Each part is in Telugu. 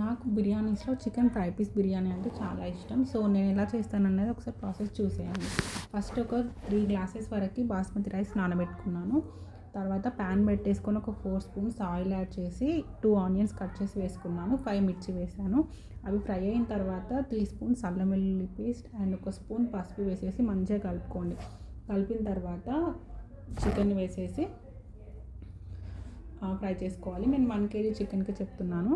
నాకు బిర్యానీస్లో చికెన్ ఫ్రై పీస్ బిర్యానీ అంటే చాలా ఇష్టం. సో నేను ఎలా చేస్తాననేది ఒకసారి ప్రాసెస్ చూసేయండి. ఫస్ట్ ఒక త్రీ గ్లాసెస్ వరకు బాస్మతి రైస్ నానబెట్టుకున్నాను. తర్వాత ప్యాన్ పెట్టేసుకొని ఒక ఫోర్ స్పూన్స్ ఆయిల్ యాడ్ చేసి టూ ఆనియన్స్ కట్ చేసి వేసుకున్నాను. ఫైవ్ మిర్చి వేసాను. అవి ఫ్రై అయిన తర్వాత త్రీ స్పూన్స్ అల్లం వెల్లుల్లి పేస్ట్ అండ్ ఒక స్పూన్ పసుపు వేసేసి మంచిగా కలుపుకోండి. కలిపిన తర్వాత చికెన్ వేసేసి ఫ్రై చేసుకోవాలి. నేను వన్ కేజీ చికెన్కి చెప్తున్నాను.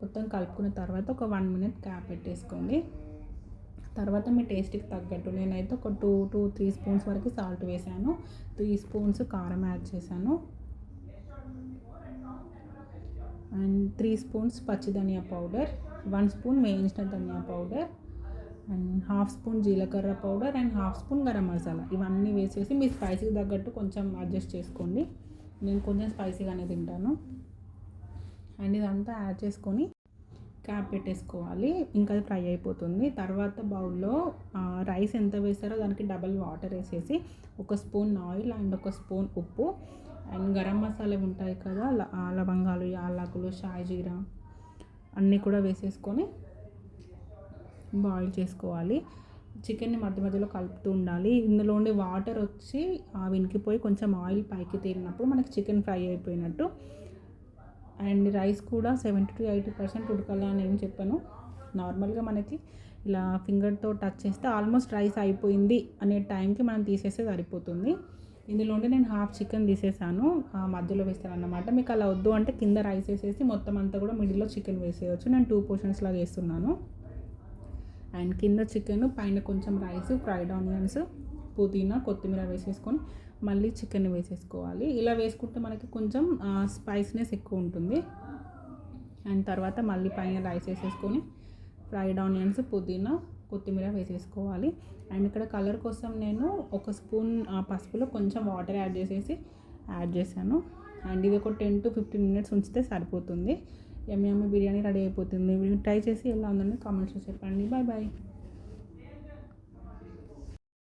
మొత్తం కలుపుకున్న తర్వాత ఒక వన్ మినిట్ క్యాప్ పెట్టేసుకోండి. తర్వాత మీ టేస్ట్కి తగ్గట్టు నేనైతే ఒక టూ టూ త్రీ స్పూన్స్ వరకు సాల్ట్ వేసాను. త్రీ స్పూన్స్ కారం యాడ్ చేశాను. అండ్ త్రీ స్పూన్స్ పచ్చి ధనియా పౌడర్ వన్ స్పూన్ వేయించిన ధనియా పౌడర్ అండ్ హాఫ్ స్పూన్ జీలకర్ర powder and half spoon garam masala. ఇవన్నీ వేసేసి మీ స్పైసీకి తగ్గట్టు కొంచెం అడ్జస్ట్ చేసుకోండి. నేను కొంచెం స్పైసీగానే తింటాను. అండ్ ఇదంతా యాడ్ చేసుకొని క్యాప్ పెట్టేసుకోవాలి. ఇంకా అది ఫ్రై అయిపోతుంది. తర్వాత బౌల్లో రైస్ ఎంత వేసారో దానికి డబల్ వాటర్ వేసేసి ఒక స్పూన్ ఆయిల్ అండ్ ఒక స్పూన్ ఉప్పు అండ్ గరం మసాలా ఉంటాయి కదా లవంగాలు యాలకులు షాజీరా జీరా అన్నీ కూడా వేసేసుకొని బాయిల్ చేసుకోవాలి. చికెన్ని మధ్య మధ్యలో కలుపుతూ ఉండాలి. ఇందులో ఉండే వాటర్ వచ్చి వినికిపోయి కొంచెం ఆయిల్ పైకి తేలినప్పుడు మనకి చికెన్ ఫ్రై అయిపోయినట్టు అండ్ రైస్ కూడా సెవెంటీ టు ఎయిటీ పర్సెంట్ ఉడకాలి అని ఏం చెప్పాను. నార్మల్గా మనకి ఇలా ఫింగర్తో టచ్ చేస్తే ఆల్మోస్ట్ రైస్ అయిపోయింది అనే టైంకి మనం తీసేస్తే సరిపోతుంది. ఇందులో నేను హాఫ్ చికెన్ తీసేసాను. మధ్యలో వేస్తాను అన్నమాట మీకు అలా వద్దు అంటే కింద రైస్ వేసేసి మొత్తం అంతా కూడా మిడిల్లో చికెన్ వేసేయచ్చు. నేను టూ పోర్షన్స్ లాగా వేస్తున్నాను. అండ్ కింద చికెన్ పైన కొంచెం రైస్ ఫ్రైడ్ ఆనియన్స్ పుదీనా కొత్తిమీర వేసేసుకొని మళ్ళీ చికెన్ వేసేసుకోవాలి. ఇలా వేసుకుంటే మనకి కొంచెం స్పైస్నెస్ ఎక్కువ ఉంటుంది. అండ్ తర్వాత మళ్ళీ పైన రైస్ వేసేసుకొని ఫ్రైడ్ ఆనియన్స్ పుదీనా కొత్తిమీర వేసేసుకోవాలి. అండ్ ఇక్కడ కలర్ కోసం నేను ఒక స్పూన్ పసుపులో కొంచెం వాటర్ యాడ్ చేసేసి యాడ్ చేశాను. అండ్ ఇది ఒక టెన్ టు ఫిఫ్టీన్ మినిట్స్ ఉంచితే సరిపోతుంది. ఎమ్మె బిర్యానీ రెడీ అయిపోతుంది. ట్రై చేసి ఎలా ఉందని కామెంట్స్లో చెప్పండి. Bye bye.